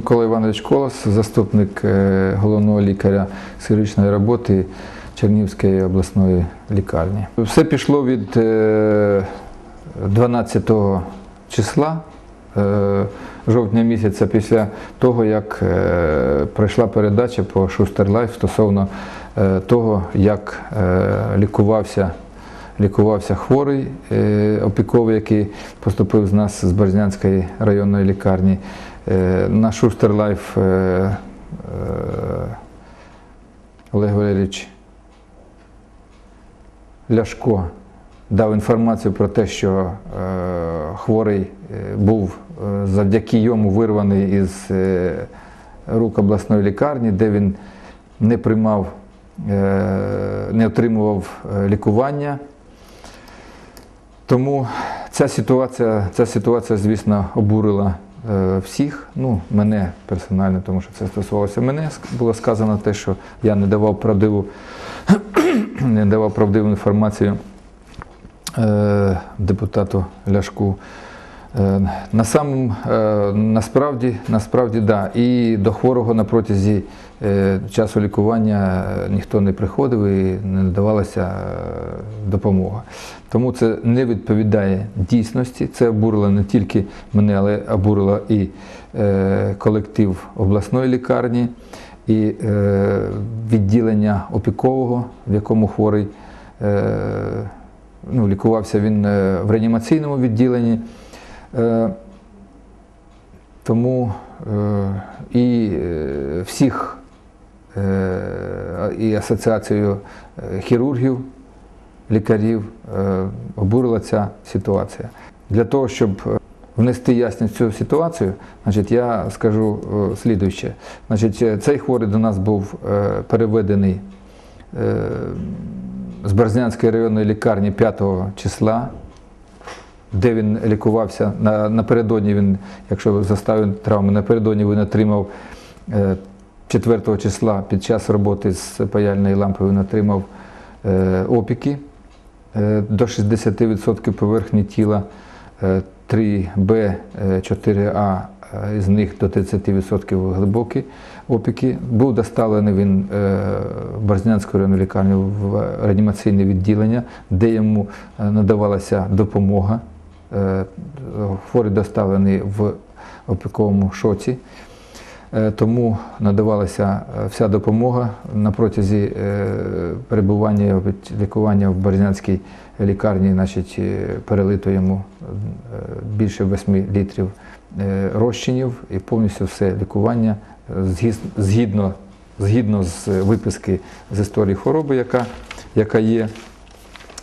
Микола Іванович Колос, заступник е, головного лікаря хірургічної роботи Чернігівської обласної лікарні. Все пішло від е, 12 числа е, жовтня місяця після того, як е, пройшла передача по Шустер Лайф стосовно е, того, як е, лікувався лікувався хворий е, опіковий, який поступив з нас з Березнянської районної лікарні. Е, На Шустер Лайф е, е, Олег Валерійович Ляшко дав інформацію про те, що хворий був завдяки йому вирваний із рук обласної лікарні, де він не приймав, не отримував лікування. Тому ця ситуація, ця ситуація, звісно, обурила всіх. Ну, мене персонально, тому що це стосувалося мене. Було сказано те, що я не давав правдиву, не давав правдиву інформацію е, депутату Ляшку. Е, На самом, е, насправді, насправді, да. І до хворого на протязі е, часу лікування ніхто не приходив і не надавалася допомога. Тому це не відповідає дійсності. Це обурило не тільки мене, але обурило і колектив обласної лікарні, і відділення опікового, в якому хворий. Ну, лікувався він в реанімаційному відділенні. Е, Тому е, і е, всіх і асоціацію е, хірургів, лікарів обурила ця ситуація. Для того, щоб внести ясність в цю ситуацію, значить, я скажу слідуюче. Значить, цей хворий до нас був переведений з Березнянської районної лікарні 5 числа, де він лікувався. На, напередодні він, якщо заставив травми, напередодні він отримав е, 4 числа під час роботи з паяльною лампою він отримав е, опіки е, до 60% поверхні тіла, е, 3Б, 4А, е, із них до 30% глибокі опіки. Був доставлений він е, в Борзнянську районну лікарню в реанімаційне відділення, де йому е, надавалася допомога. Е, Хворий доставлений в опіковому шоці. Е, Тому надавалася е, вся допомога на протязі перебування лікування в Березнянській лікарні, значить, перелито йому більше 8 літрів розчинів і повністю все лікування згідно, згідно з виписки з історії хвороби, яка, яка є,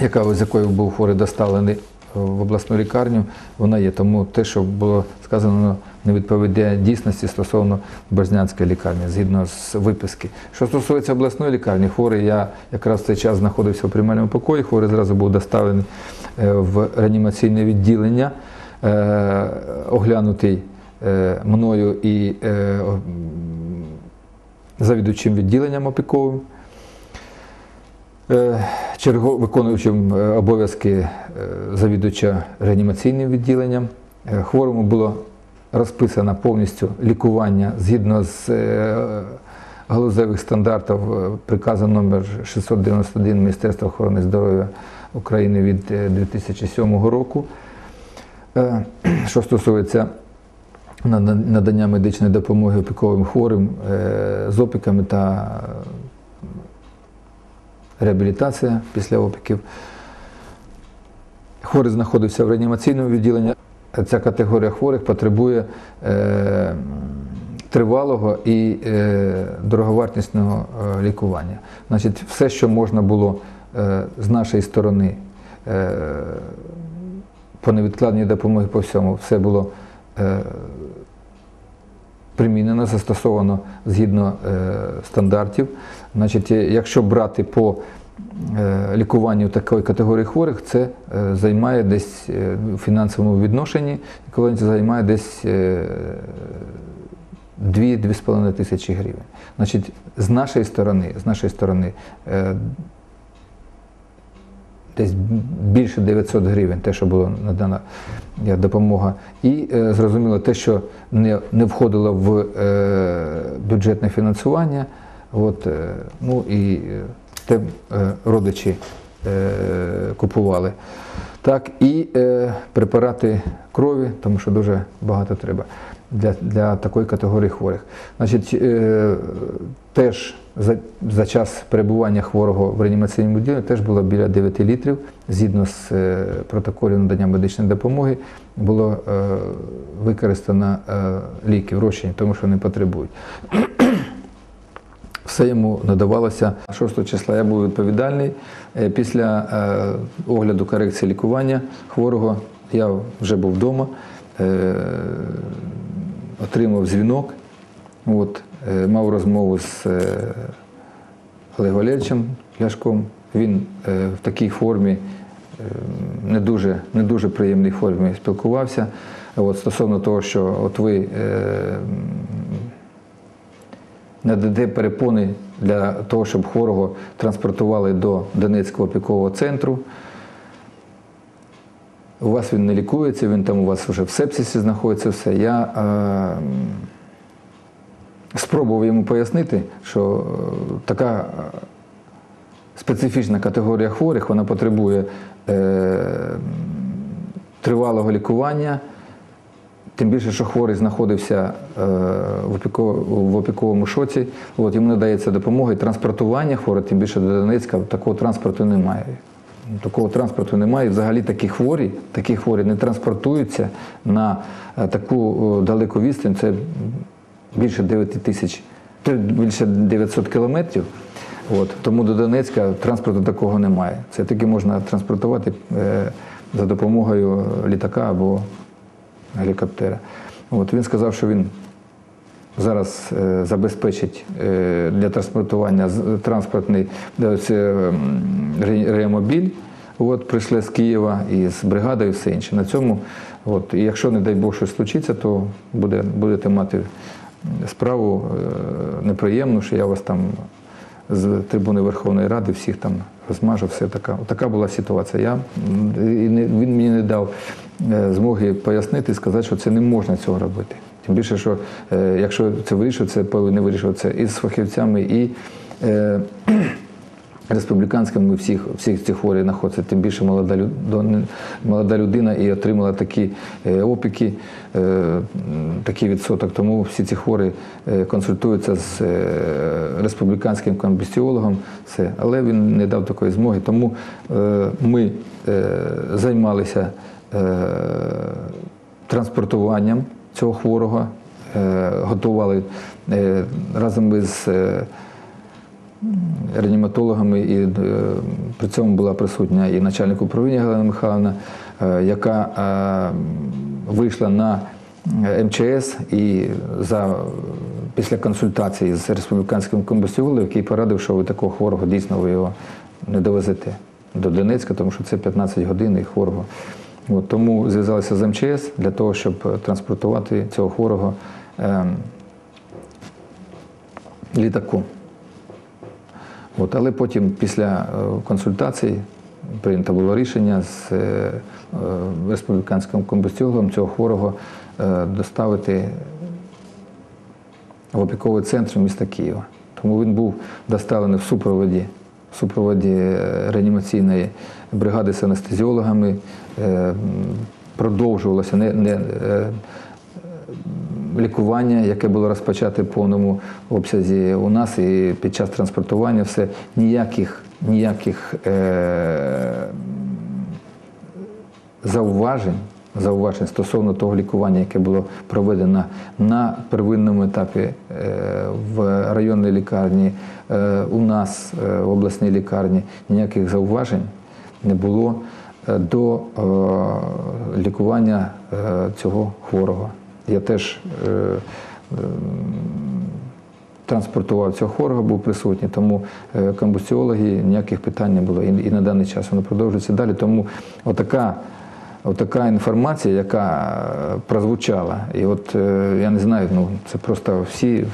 яка, з якою був хворий доставлений в обласну лікарню, вона є. Тому те, що було сказано, не відповідає дійсності стосовно Березнянської лікарні, згідно з виписки. Що стосується обласної лікарні, хворий, я якраз в цей час знаходився в приймальному покої, хворий зразу був доставлений е, в реанімаційне відділення, е, оглянутий е, мною і о- м, завідувачем відділенням опіковим. Е, черго- виконуючим е, обов'язки е, завідувача реанімаційним відділенням. Хворому було розписано повністю лікування згідно з галузевих стандартів приказу номер 691 Міністерства охорони здоров'я України від е, 2007 року. Що стосується надання медичної допомоги опіковим хворим з опіками та реабілітація після опіків. Хворий знаходився в реанімаційному відділенні. Ця категорія хворих потребує е, тривалого і е, дороговартісного е, лікування. Значить, все, що можна було е, з нашої сторони е, по невідкладній допомогі по всьому, все було е, примінено, застосовано згідно е, стандартів. Значить, е, якщо брати по лікуванню такої категорії хворих, це е, займає десь е, у фінансовому відношенні, еквіваленті займає десь е, 2-2,5 тисячі гривень. Значить, з нашої сторони, з нашої сторони е, десь більше 900 гривень, те, що було надана допомога. І е, зрозуміло, те, що не, не входило в е, бюджетне фінансування, от, е, ну і те е, родичі е, купували. Так, і е, препарати крові, тому що дуже багато треба для, для такої категорії хворих. Значить, теж за, за час перебування хворого в реанімаційному відділенні теж було біля 9 літрів. Згідно з протоколів надання медичної допомоги, було використано ліки врощені, тому що не потребують. Все йому надавалося 6 числа. Я був відповідальний. Е, Після е, огляду корекції лікування хворого я вже був вдома, е, отримав дзвінок. От, мав розмову з Олегом Валерійовичем Ляшком. Він в такій формі, е, не дуже, не дуже приємній формі спілкувався. От, стосовно того, що от ви е, нададе перепони для того, щоб хворого транспортували до Донецького опікового центру. У вас він не лікується, він там у вас вже в сепсисі знаходиться все. Я е, спробував йому пояснити, що е, така е, специфічна категорія хворих, вона потребує е, тривалого лікування. Тим більше, що хворий знаходився е, в, опіковому шоці, от, йому надається допомога і транспортування хворих, тим більше до Донецька, такого транспорту немає. Такого транспорту немає. Взагалі такі хворі, такі хворі не транспортуються на е, таку е, далеку відстань. Це більше 9 тисяч, більше 900 кілометрів. От, тому до Донецька транспорту такого немає. Це тільки можна транспортувати за допомогою літака або гелікоптера. От, він сказав, що він зараз е, забезпечить е, для транспортування транспортний е, реамобіль. От, прийшли з Києва і з бригадою все інше. На цьому, от, і якщо, не дай Бог, щось случиться, то буде, будете мати справу е, неприємну, що я вас там з трибуни Верховної Ради всіх там розмажу, все така. Така була ситуація. Я, і не, він мені не дав змоги пояснити і сказати, що це не можна цього робити. Тим більше, що е, якщо це вирішується, це повинні вирішуватися і з фахівцями, і е, республіканськими всіх, всіх цих хворих знаходиться, тим більше молода, люд- молода людина і отримала такі е, опіки, е, такий відсоток. Тому всі ці хворі е, консультуються з е, республіканським комбістіологом, але він не дав такої змоги. Тому е, ми е, займалися е, транспортуванням цього хворого, е, готували е, разом із е, реаніматологами, і е, при цьому була присутня і начальник управління Галина Михайловна, е, яка е, вийшла на МЧС і за після консультації з республіканським комбустіолом, який порадив, що ви такого хворого дійсно ви його не довезете до Донецька, тому що це 15 годин і хворого. От, тому зв'язалися з МЧС для того, щоб транспортувати цього хворого ем, літаком. От, але потім, після е, консультацій, прийнято було рішення з е, е, республіканським комбустіологом цього хворого е, доставити в опіковий центр міста Києва. Тому він був доставлений в супроводі, супроводі е, реанімаційної бригади з анестезіологами. Е, Продовжувалося не, не, е, лікування, яке було розпочате в повному обсязі у нас і під час транспортування все ніяких, ніяких е, зауважень, зауважень стосовно того лікування, яке було проведено на первинному етапі е, в районній лікарні, е, у нас е, в обласній лікарні, ніяких зауважень не було до лікування цього хворого. Я теж транспортував цього хворого, був присутній, тому комбустіологи ніяких питань не було. І на даний час воно продовжується далі. Тому отака, отака інформація, яка е, прозвучала, і от е, я не знаю, ну це просто всі.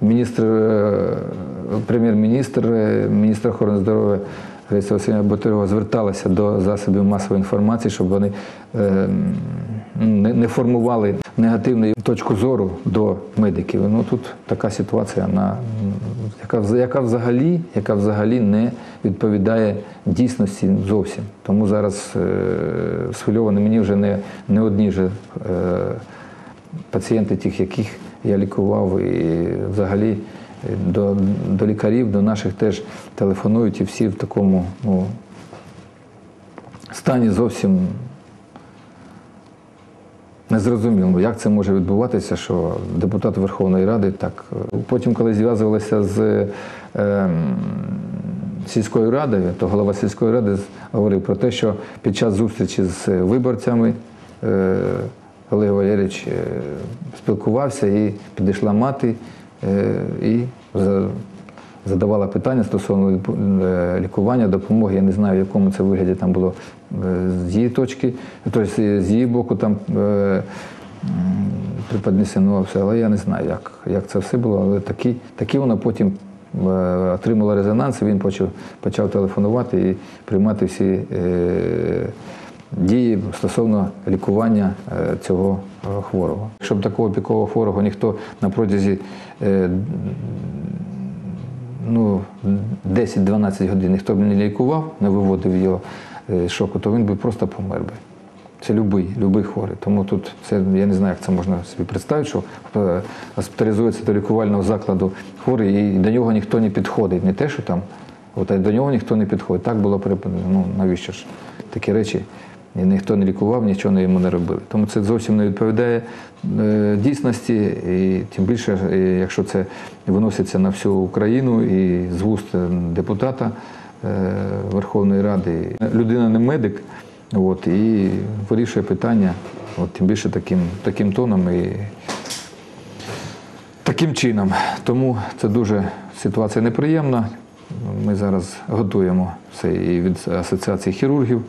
Міністр, е, прем'єр-міністр, міністр охорони здоров'я Лариса Васильівна Ботирова зверталася до засобів масової інформації, щоб вони не, формували негативну точку зору до медиків. Ну тут така ситуація, на, яка, яка, взагалі, яка взагалі не відповідає дійсності зовсім. Тому зараз е, схвильовані мені вже не, не одні вже. Е, пацієнти, тих, яких я лікував, і взагалі е, до, до лікарів, до наших теж телефонують, і всі в такому ну, стані зовсім незрозуміло, як це може відбуватися, що депутат Верховної Ради так. е, Потім, коли зв'язувалися з е, сільською радою, то голова сільської ради говорив про те, що під час зустрічі з виборцями е, Олег Валерійович е, спілкувався і підійшла мати е, і задавала питання стосовно е, лікування, допомоги. Я не знаю, в якому це вигляді там було е, з її точки, тобто з її боку там е, преподнесено все, але я не знаю, як, як це все було. Але такі, такі вона потім е, отримала резонанс, він почав, почав телефонувати і приймати всі е, дії стосовно лікування е, цього е, хворого. Щоб такого пікового хворого ніхто на протязі е, ну, 10-12 годин ніхто б не лікував, не виводив його е, з шоку, то він би просто помер би. Це любий, любий хворий. Тому тут це я не знаю, як це можна собі представити, що е, госпіталізується до лікувального закладу хворий, і до нього ніхто не підходить. Не те, що там, от, а до нього ніхто не підходить. Так було переп- ну, навіщо ж такі речі? І ніхто не лікував, нічого йому не робили. Тому це зовсім не відповідає е, дійсності, і тим більше, е, якщо це виноситься на всю Україну і з вуст депутата Верховної Ради. Людина не медик, от, і вирішує питання, от, тим більше таким, таким тоном і таким чином. Тому це дуже ситуація неприємна. Ми зараз готуємо це і від Асоціації хірургів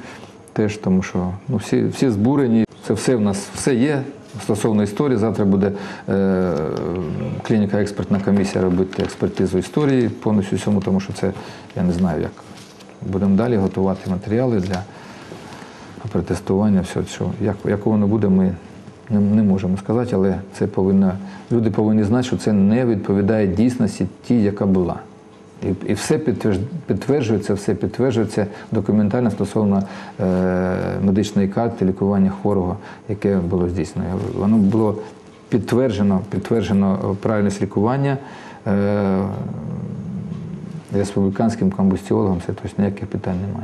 теж, тому що ну, всі, всі збурені. Це все в нас все є. Стосовно історії, завтра буде е, клініка експертна комісія робити експертизу історії повністю всьому, тому що це я не знаю, як будемо далі готувати матеріали для протестування, все, що як, як воно буде, ми не, не можемо сказати, але це повинно, люди повинні знати, що це не відповідає дійсності тій, яка була. І, і все підтверджується, все підтверджується документально стосовно е, медичної карти лікування хворого, яке було здійснено. Воно було підтверджено, підтверджено правильність лікування. Е, республіканським комбустіологом, це тобто ніяких питань немає.